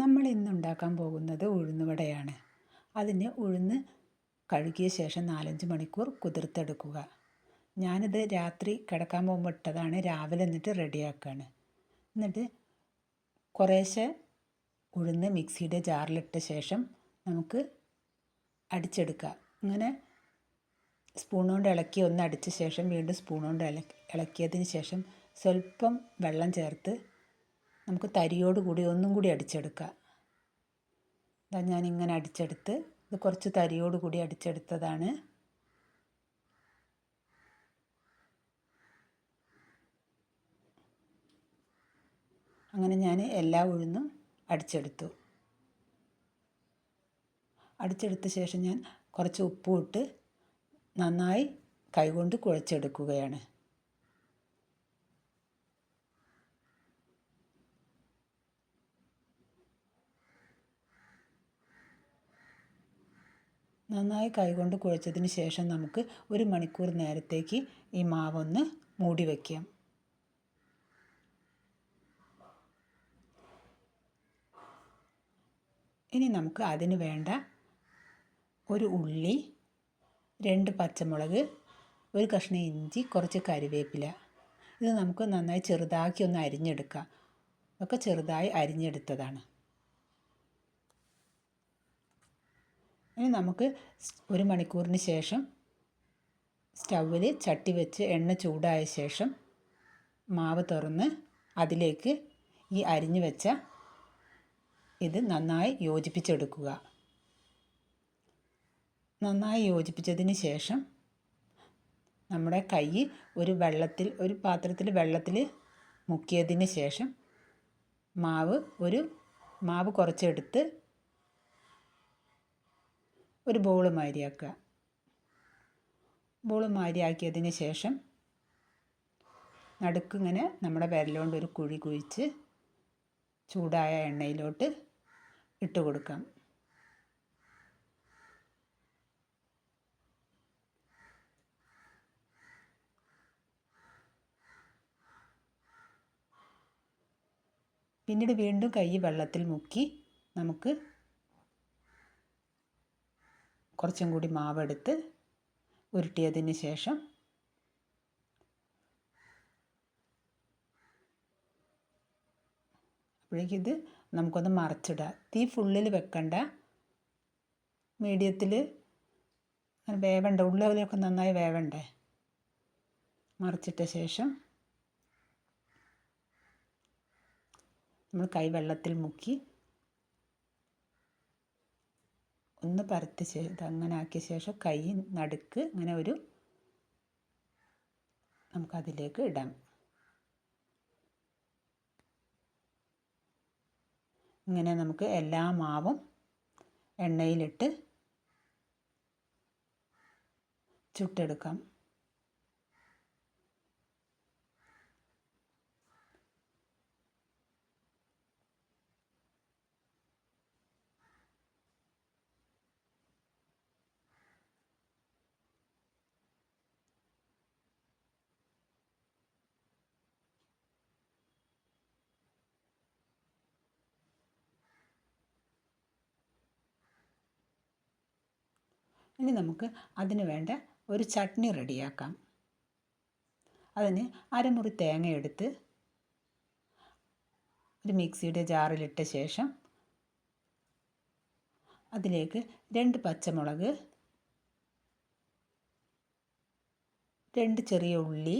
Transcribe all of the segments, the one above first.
നമ്മൾ ഇന്ന് ഉണ്ടാക്കാൻ പോകുന്നത് ഉഴുന്നുവടയാണ്. അതിന് ഉഴുന്ന് കഴുകിയ ശേഷം നാലഞ്ച് മണിക്കൂർ കുതിർത്തെടുക്കുക. ഞാനിത് രാത്രി കിടക്കാൻ പോകുമ്പോൾ ഇട്ടതാണ് രാവിലെ എന്നിട്ട് റെഡിയാക്കുകയാണ് എന്നിട്ട് കുറേശ്ശെ ഉഴുന്ന് മിക്സിയുടെ ജാറിലിട്ട ശേഷം നമുക്ക് അടിച്ചെടുക്കുക അങ്ങനെ സ്പൂൺ കൊണ്ട് ഇളക്കി ഒന്ന് അടിച്ച ശേഷം വീണ്ടും സ്പൂൺ കൊണ്ട് ഇളക്കി ഇളക്കിയതിന് ശേഷം സ്വല്പം വെള്ളം ചേർത്ത് നമുക്ക് തരിയോട് കൂടി ഒന്നും കൂടി അടിച്ചെടുക്കാം. ഇതാ ഞാനിങ്ങനെ അടിച്ചെടുത്ത് ഇത് കുറച്ച് തരിയോട് കൂടി അടിച്ചെടുത്തതാണ്. അങ്ങനെ ഞാൻ എല്ലാ ഉഴുന്നും അടിച്ചെടുത്തു. അടിച്ചെടുത്ത ശേഷം ഞാൻ കുറച്ച് ഉപ്പും ഇട്ട് നന്നായി കൈകൊണ്ട് കുഴച്ചെടുക്കുകയാണ്. നന്നായി കൈകൊണ്ട് കുഴച്ചതിന് ശേഷം നമുക്ക് ഒരു മണിക്കൂർ നേരത്തേക്ക് ഈ മാവൊന്ന് മൂടി വയ്ക്കാം ഇനി നമുക്ക് അതിന് വേണ്ട ഒരു ഉള്ളി രണ്ട് പച്ചമുളക് ഒരു കഷ്ണം ഇഞ്ചി കുറച്ച് കറിവേപ്പില ഇത് നമുക്ക് നന്നായി ചെറുതാക്കി ഒന്ന് അരിഞ്ഞെടുക്കാം. ഒക്കെ ചെറുതായി അരിഞ്ഞെടുത്തതാണ്. ഇനി നമുക്ക് ഒരു മണിക്കൂറിന് ശേഷം സ്റ്റൗവിൽ ചട്ടി വെച്ച് എണ്ണ ചൂടായ ശേഷം മാവ് തുറന്ന് അതിലേക്ക് ഈ അരിഞ്ഞു വെച്ച ഇത് നന്നായി യോജിപ്പിച്ചെടുക്കുക. നന്നായി യോജിപ്പിച്ചതിന് ശേഷം നമ്മുടെ കൈ ഒരു വെള്ളത്തിൽ ഒരു പാത്രത്തിൽ വെള്ളത്തിൽ മുക്കിയതിന് ശേഷം മാവ് ഒരു മാവ് കുറച്ചെടുത്ത് ഒരു ബോൾ മാതിരിയാക്കുക ബോൾ മാതിരിയാക്കിയതിന് ശേഷം നടുക്കിങ്ങനെ നമ്മുടെ വിരലുകൊണ്ട് ഒരു കുഴി കുഴിച്ച് ചൂടായ എണ്ണയിലോട്ട് ഇട്ട് കൊടുക്കാം. പിന്നീട് വീണ്ടും കൈ വെള്ളത്തിൽ മുക്കി നമുക്ക് കുറച്ചും കൂടി മാവെടുത്ത് ഉരുട്ടിയതിന് ശേഷം അപ്പോഴേക്കിത് നമുക്കൊന്ന് മറച്ചിടാം തീ ഫുള്ളിൽ വെക്കണ്ട. മീഡിയത്തിൽ വേവണ്ട. ഉള്ളിലൊക്കെ നന്നായി വേവണ്ടേ? മറിച്ചിട്ട ശേഷം നമ്മൾ കൈ വെള്ളത്തിൽ മുക്കി ഒന്ന് പരത്തി ചെയ്ത് അങ്ങനെ ആക്കിയ ശേഷം കൈ നടുക്ക് അങ്ങനെ ഒരു നമുക്കതിലേക്ക് ഇടാം. ഇങ്ങനെ നമുക്ക് എല്ലാ മാവും എണ്ണയിലിട്ട് ചുട്ടെടുക്കാം. ഇനി നമുക്ക് അതിന് വേണ്ട ഒരു ചട്നി റെഡിയാക്കാം. അതിന് അരമുറി തേങ്ങയെടുത്ത് ഒരു മിക്സിയുടെ ജാറിലിട്ട ശേഷം അതിലേക്ക് രണ്ട് പച്ചമുളക് രണ്ട് ചെറിയ ഉള്ളി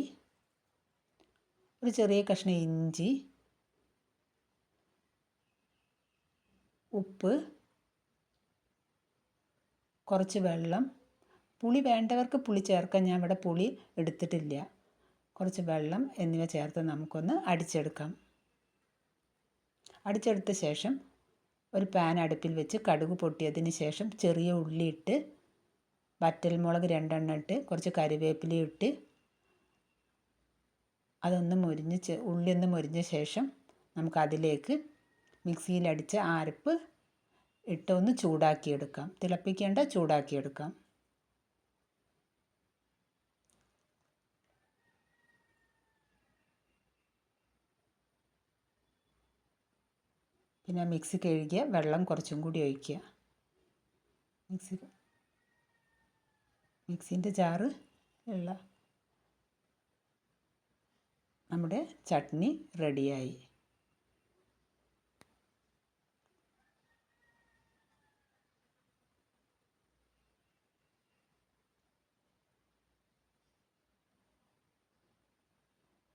ഒരു ചെറിയ കഷ്ണം ഇഞ്ചി ഉപ്പ് കുറച്ച് വെള്ളം. പുളി വേണ്ടവർക്ക് പുളി ചേർക്കാൻ ഞാൻ ഇവിടെ പുളി എടുത്തിട്ടില്ല. കുറച്ച് വെള്ളം എന്നിവ ചേർത്ത് നമുക്കൊന്ന് അടിച്ചെടുക്കാം. അടിച്ചെടുത്ത ശേഷം ഒരു പാൻ അടുപ്പിൽ വെച്ച് കടുക് പൊട്ടിയതിന് ശേഷം ചെറിയ ഉള്ളി ഇട്ട് വറ്റൽമുളക് രണ്ടെണ്ണം ഇട്ട് കുറച്ച് കറിവേപ്പില ഇട്ട് അതൊന്ന് മുരിഞ്ഞ് ഉള്ളി ഒന്ന് മുരിഞ്ഞ ശേഷം നമുക്കതിലേക്ക് മിക്സിയിലടിച്ച അരപ്പ് ഇട്ടൊന്ന് ചൂടാക്കിയെടുക്കാം. തിളപ്പിക്കേണ്ട ചൂടാക്കിയെടുക്കാം. പിന്നെ മിക്സി കഴുകിയ വെള്ളം കുറച്ചും കൂടി ഒഴിക്കുക. മിക്സി മിക്സിന്റെ ജാറ് ഉള്ള നമ്മുടെ ചട്നി റെഡിയായി.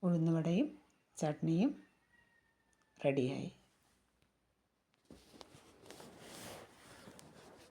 ഉഴുന്നുവടയും ചട്നിയും റെഡിയായി